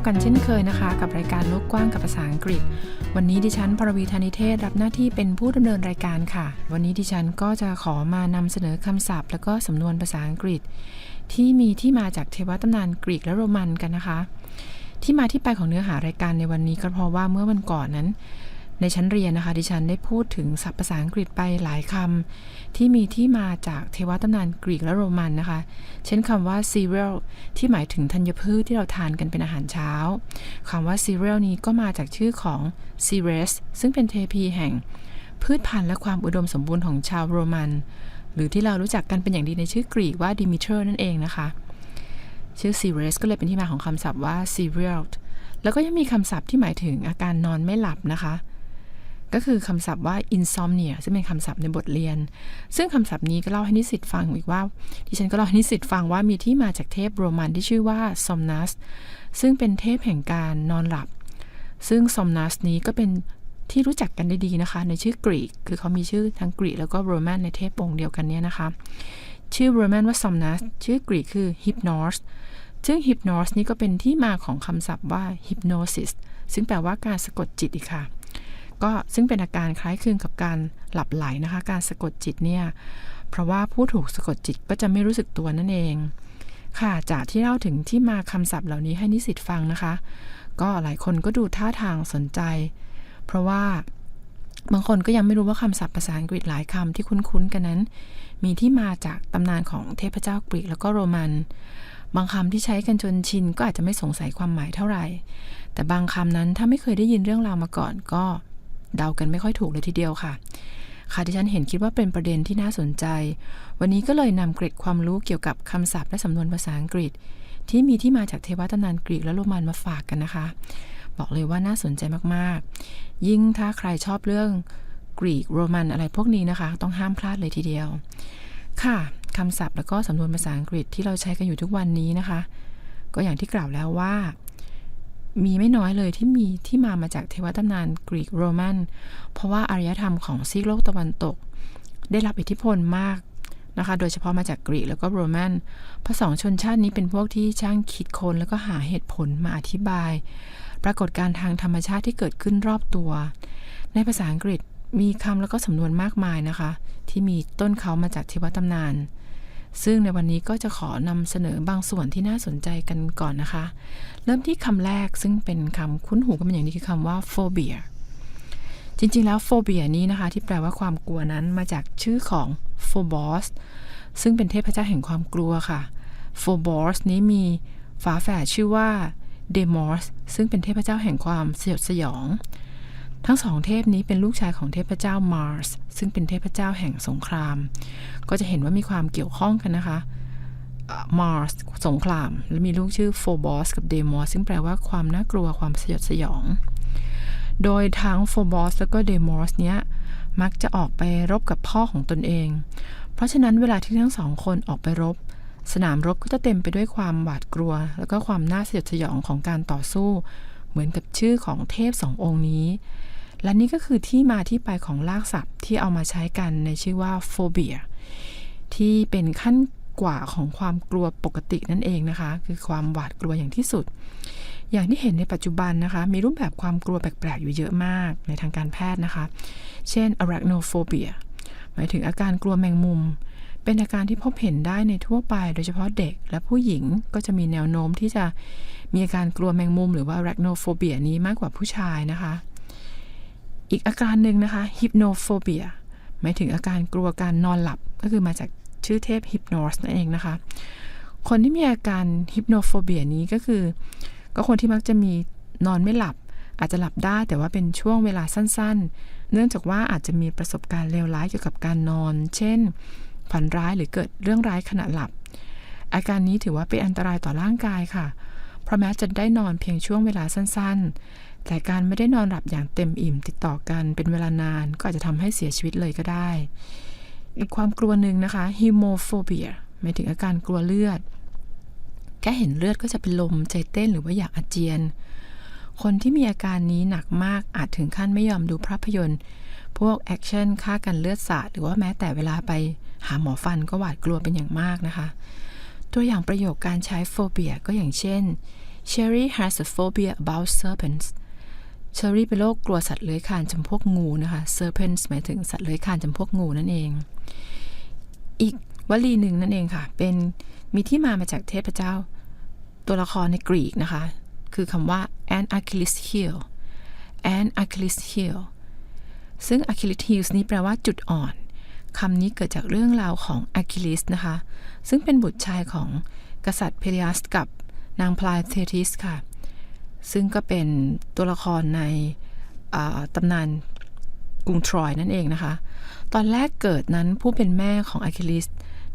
บกันเช่นเคยนะคะ กับรายการโลกกว้างกับภาษาอังกฤษ วันนี้ดิฉัน ปรวีธานิเทศรับหน้าที่เป็นผู้ดำเนินรายการค่ะ วันนี้ดิฉันก็จะขอมานำเสนอคำศัพท์ แล้วก็สำนวนภาษาอังกฤษ ที่มีที่มาจากเทวตำนานกรีกและโรมันกันนะคะ ที่มาที่ไปของเนื้อหารายการในวันนี้ก็เพราะว่าเมื่อวันก่อนนั้น ในชั้นเรียนนะคะดิฉันได้พูดถึงศัพท์ภาษาอังกฤษไปหลายคำที่มีที่มาจากเทวตำนานกรีกและโรมันนะคะ เช่นคำว่า cereal ที่หมายถึงธัญพืชที่เราทานกันเป็นอาหารเช้าคำว่า cereal นี้ก็มาจากชื่อของ Ceres ซึ่งเป็นเทพีแห่ง พืชพันธุ์และความอุดมสมบูรณ์ของชาวโรมัน หรือที่เรารู้จักกันเป็นอย่างดีในชื่อกรีกว่า Demeter นั่นเองนะคะชื่อ Ceres ก็เลยเป็นที่มาของคำศัพท์ว่า cereal แล้วก็ยังมีคำศัพท์ที่หมายถึงอาการนอนไม่หลับนะคะ ก็คือคำศัพท์ว่า insomnia ซึ่งเป็นคำศัพท์ในบทเรียน ซึ่งคำศัพท์นี้ก็เล่าให้นิสิตฟังอีกว่า ดิฉันก็เล่าให้นิสิตฟังว่ามีที่มาจากเทพโรมันที่ชื่อว่า somnus ซึ่งเป็นเทพแห่งการนอนหลับ ซึ่ง somnus นี้ก็เป็นที่รู้จักกันได้ดีนะคะ ในชื่อกรีก คือเขามีชื่อทั้งกรีกแล้วก็โรมันในเทพองค์เดียวกันเนี่ยนะคะ ชื่อโรมันว่า somnus ชื่อกรีกคือ hypnos ซึ่ง hypnos นี้ก็เป็นที่มาของคำศัพท์ว่า hypnosis ซึ่งแปลว่าการสะกดจิตอีกค่ะ ก็ซึ่งเป็นอาการคล้ายคลึงกับการหลับไหลนะคะ การสะกดจิตเนี่ย เพราะว่าผู้ถูกสะกดจิตก็จะไม่รู้สึกตัวนั่นเอง ค่ะ จากที่เล่าถึงที่มาคำศัพท์เหล่านี้ให้นิสิตฟังนะคะ ก็หลายคนก็ดูท่าทางสนใจ เพราะว่าบางคนก็ยังไม่รู้ว่าคำศัพท์ภาษาอังกฤษหลายคำที่คุ้นๆกันนั้น มีที่มาจากตำนานของเทพเจ้ากรีกแล้วก็โรมัน บางคำที่ใช้กันจนชินก็อาจจะไม่สงสัยความหมายเท่าไหร่ แต่บางคำนั้นถ้าไม่เคยได้ยินเรื่องราวมาก่อนก็ เดากันไม่ค่อยถูกเลยทีเดียวค่ะ ค่ะที่ฉันเห็นคิดว่าเป็นประเด็นที่น่าสนใจ วันนี้ก็เลยนำเกร็ดความรู้เกี่ยวกับคำศัพท์และสำนวนภาษาอังกฤษ ที่มีที่มาจากเทวตำนานกรีกและโรมันมาฝากกันนะคะ บอกเลยว่าน่าสนใจมากๆ ยิ่งถ้าใครชอบเรื่องกรีกโรมันอะไรพวกนี้นะคะ ต้องห้ามพลาดเลยทีเดียว ค่ะคำศัพท์แล้วก็สำนวนภาษาอังกฤษที่เราใช้กันอยู่ทุกวันนี้นะคะ ก็อย่างที่กล่าวแล้วว่า มีไม่น้อยเลยที่มีที่มามาจากเทวตำนานกรีกโรมัน เพราะว่าอารยธรรมของซีกโลกตะวันตก ได้รับอิทธิพลมากนะคะ โดยเฉพาะมาจากกรีกแล้วก็โรมันเพราะสองชนชาตินี้เป็นพวกที่ช่างคิดค้นแล้วก็หาเหตุผลมาอธิบาย ปรากฏการทางธรรมชาติที่เกิดขึ้นรอบตัว ในภาษาอังกฤษมีคำแล้วก็สำนวนมากมายนะคะ ที่มีต้นเขามาจากเทวตำนาน ซึ่งในวันนี้ก็จะขอนำเสนอบางส่วนที่น่าสนใจกันก่อนนะคะ เริ่มที่คำแรกซึ่งเป็นคำคุ้นหูกันเป็นอย่างนี้คือคำว่า phobia จริงๆ แล้ว phobia นี้นะคะ ที่แปลว่าความกลัวนั้นมาจากชื่อของ phobos ซึ่งเป็นเทพเจ้าแห่งความกลัวค่ะ phobos นี้มีฝาแฝดชื่อว่า demos ซึ่งเป็นเทพเจ้าแห่งความสยดสยอง ทั้งสองเทพนี้เป็นลูกชายของเทพเจ้า Mars ซึ่งเป็นเทพเจ้าแห่งสงคราม ก็จะเห็นว่ามีความเกี่ยวข้องกันนะคะ Mars สสงคราม และมีลูกชื่อ Phobos กับ Deimos ซึ่งแปลว่าความน่ากลัวความสยดสยอง โดยทั้ง Phobos แล้วก็ Deimos เนี้ยมักจะออกไปรบกับพ่อของตนเอง เพราะฉะนั้นเวลาที่ทั้งสองคนออกไปรบ สนามรบก็จะเต็มไปด้วยความหวาดกลัว แล้วก็ความน่าสยดสยองของการต่อสู้ เหมือนกับชื่อของเทพสององค์นี้ และนี่ก็คือที่มาที่ไปของลากศัพท์ที่เอามาใช้กันในชื่อว่า phobia ที่เป็นขั้นกว่าของความกลัวปกตินั่นเองนะคะ คือความหวาดกลัวอย่างที่สุด อย่างที่เห็นในปัจจุบันนะคะ มีรูปแบบความกลัวแปลกๆ อยู่เยอะมากในทางการแพทย์นะคะ เช่น arachnophobia หมายถึงอาการกลัวแมงมุม เป็นอาการที่พบเห็นได้ในทั่วไป โดยเฉพาะเด็กและผู้หญิงก็จะมีแนวโน้มที่จะมีอาการกลัวแมงมุมหรือว่า arachnophobia นี้มากกว่าผู้ชายนะคะ อีกอาการหนึ่งนะคะ hypnophobia หมายถึงอาการกลัวการนอนหลับก็คือมาจากชื่อเทพฮิปโนสนั่นเองนะคะ คนที่มีอาการฮิปโนโฟเบียนี้ก็คือ ก็คนที่มักจะมีนอนไม่หลับ อาจจะหลับได้แต่ว่าเป็นช่วงเวลาสั้นๆ เนื่องจากว่าอาจจะมีประสบการณ์เลวร้ายเกี่ยวกับการนอน เช่น ฝันร้ายหรือเกิดเรื่องร้ายขณะหลับ อาการนี้ถือว่าเป็นอันตรายต่อร่างกายค่ะ เพราะแม้จะได้นอนเพียงช่วงเวลาสั้นๆ แต่การไม่ได้นอนหลับอย่างเต็มอิ่มติดต่อกันเป็นเวลานานก็อาจจะทำให้เสียชีวิตเลยก็ได้ อีกความกลัวหนึ่งนะคะ hemophobia หมายถึงอาการกลัวเลือด แค่เห็นเลือดก็จะเป็นลมใจเต้นหรือว่าอยากอาเจียน คนที่มีอาการนี้หนักมากอาจถึงขั้นไม่ยอมดูภาพยนตร์ พวกแอคชั่นฆ่ากันเลือดสาดหรือว่าแม้แต่เวลาไปหาหมอฟันก็หวาดกลัวเป็นอย่างมากนะคะ ตัวอย่างประโยคการใช้โฟเบียก็อย่างเช่น Cherry has a phobia about serpents เชอรี่เป็นโรคกลัวสัตว์เลื้อยคลานจำพวกงูนะคะ serpents หมายถึงสัตว์เลื้อยคลานจำพวกงูนั่นเอง อีกวลีหนึ่งนั่นเองค่ะ เป็นมีที่มามาจากเทพเจ้า ตัวละครในกรีกนะคะ คือคำว่า an Achilles heel an Achilles heel ซึ่ง Achilles heel นี้แปลว่าจุดอ่อนคำนี้เกิดจากเรื่องราวของ Achilles นะคะ ซึ่งเป็นบุตรชายของกษัตริย์เพลียัสกับนางพลายเททิสค่ะ ซึ่งก็เป็นตัวละครในตำนานกรุงทรอยนั่นเองนะคะ ตอนแรกเกิดนั้นผู้เป็นแม่ของอะคิลิส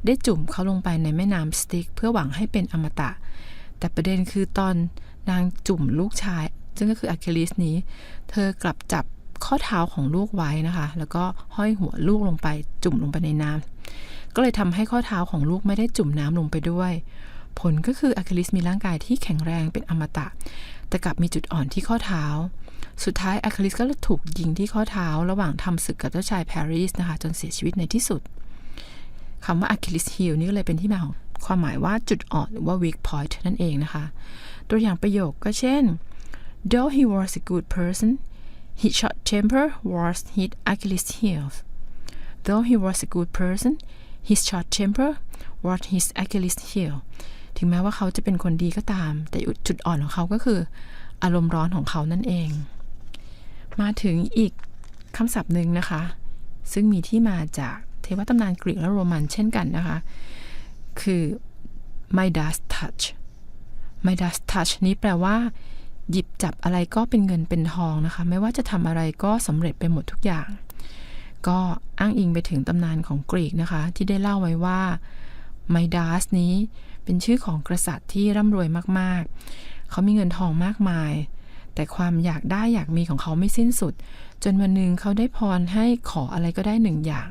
ได้จุ่มเขาลงไปในแม่น้ำสติก เพื่อหวังให้เป็นอมตะ แต่ประเด็นคือตอนนางจุ่มลูกชาย ซึ่งก็คืออะคิลิสนี้ เธอกลับจับ ข้อเท้าของลูกไว้นะคะ แล้วก็ห้อยหัวลูกลงไป จุ่มลงไปในน้ำก็เลยทำให้ข้อเท้าของลูกไม่ได้จุ่มน้ำลงไปด้วย ผลก็คืออะคิลิสมีร่างกายที่แข็งแรงเป็นอมตะ แต่กลับมีจุดอ่อนที่ข้อเท้า สุดท้ายอะคิลิสก็ถูกยิงที่ข้อเท้า ระหว่างทำศึกกับเจ้าชายปารีสนะคะ จนเสียชีวิตในที่สุดคำว่า Achilles heel นี่ก็เลยเป็นที่มาของความหมายว่าจุดอ่อนหรือว่า weak point นั่นเองนะคะ ตัวอย่างประโยคก็เช่น though he was a good person his short temper was his Achilles heel though he was a good person his short temper was his Achilles heel ถึงแม้ว่าเขาจะเป็นคนดีก็ตาม แต่จุดอ่อนของเขาก็คือ อารมณ์ร้อนของเขานั่นเอง มาถึงอีกคำศัพท์หนึ่งนะคะ ซึ่งมีที่มาจากเทวตำนานกรีกและโรมันเช่นกันนะคะ คือ Midas touch Midas touch นี้แปลว่า หยิบจับอะไรก็เป็นเงินเป็นทองนะคะ ไม่ว่าจะทำอะไรก็สำเร็จไปหมดทุกอย่าง ก็อ้างอิงไปถึงตำนานของกรีกนะคะ ที่ได้เล่าไว้ว่าไมดาสนี้เป็นชื่อของกษัตริย์ที่ร่ำรวยมากๆ เขามีเงินทองมากมาย แต่ความอยากได้อยากมีของเขาไม่สิ้นสุด จนวันหนึ่งเขาได้พรให้ขออะไรก็ได้หนึ่งอย่าง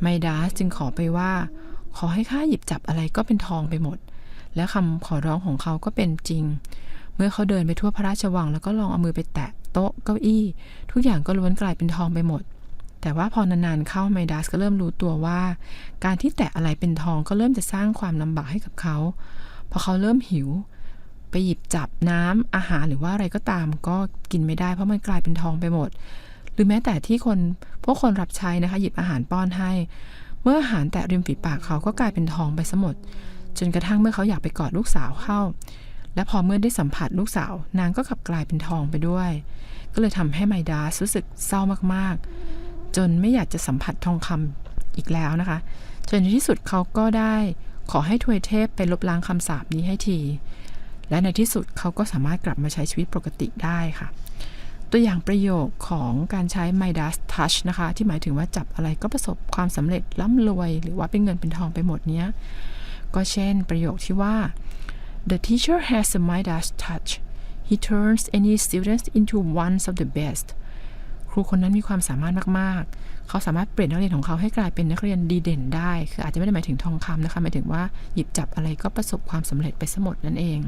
ไมดาสจึงขอไปว่า ขอให้ข้าหยิบจับอะไรก็เป็นทองไปหมด และคำขอร้องของเขาก็เป็นจริง เมื่อเขาเดินไปทั่วพระราชวังแล้วก็ลองเอามือไปแตะโต๊ะเก้าอี้ ทุกอย่างก็ล้วนกลายเป็นทองไปหมด แต่ว่าพอนานๆเข้าไมดาสก็เริ่มรู้ตัวว่า การที่แตะอะไรเป็นทองก็เริ่มจะสร้างความลำบากให้กับเขาพอเขาเริ่มหิว ไปหยิบจับน้ำอาหารหรือว่าอะไรก็ตามก็กินไม่ได้เพราะมันกลายเป็นทองไปหมด หรือแม้แต่ที่คนพวกคนรับใช้นะคะ หยิบอาหารป้อนให้ เมื่ออาหารแตะริมฝีปากเขาก็กลายเป็นทองไปซะหมดจนกระทั่งเมื่อเขาอยากไปกอดลูกสาวเข้า และพอเมื่อได้สัมผัสลูกสาว นางก็กลับกลายเป็นทองไปด้วย ก็เลยทำให้ไมดาสรู้สึกเศร้ามากๆ จนไม่อยากจะสัมผัสทองคำอีกแล้วนะคะ จนในที่สุดเขาก็ได้ขอให้ทวยเทพไปลบล้างคำสาปนี้ให้ที และในที่สุดเขาก็สามารถกลับมาใช้ชีวิตปกติได้ค่ะ ตัวอย่างประโยคของการใช้ Midas touch นะคะ ที่หมายถึงว่าจับอะไรก็ประสบความสำเร็จร่ำรวย หรือว่าเป็นเงินเป็นทองไปหมดเนี้ย ก็เช่นประโยคที่ว่า The teacher has a Midas touch he turns any students into one of the best ครูคนนั้นมีความสามารถมาก ๆ เขาสามารถเปลี่ยนนักเรียนของเขาให้กลายเป็นนักเรียนดีเด่นได้ คืออาจจะไม่ได้หมายถึงทองคำนะคะ หมายถึงว่าหยิบจับอะไรก็ประสบความสำเร็จไปสมดนั่นเอง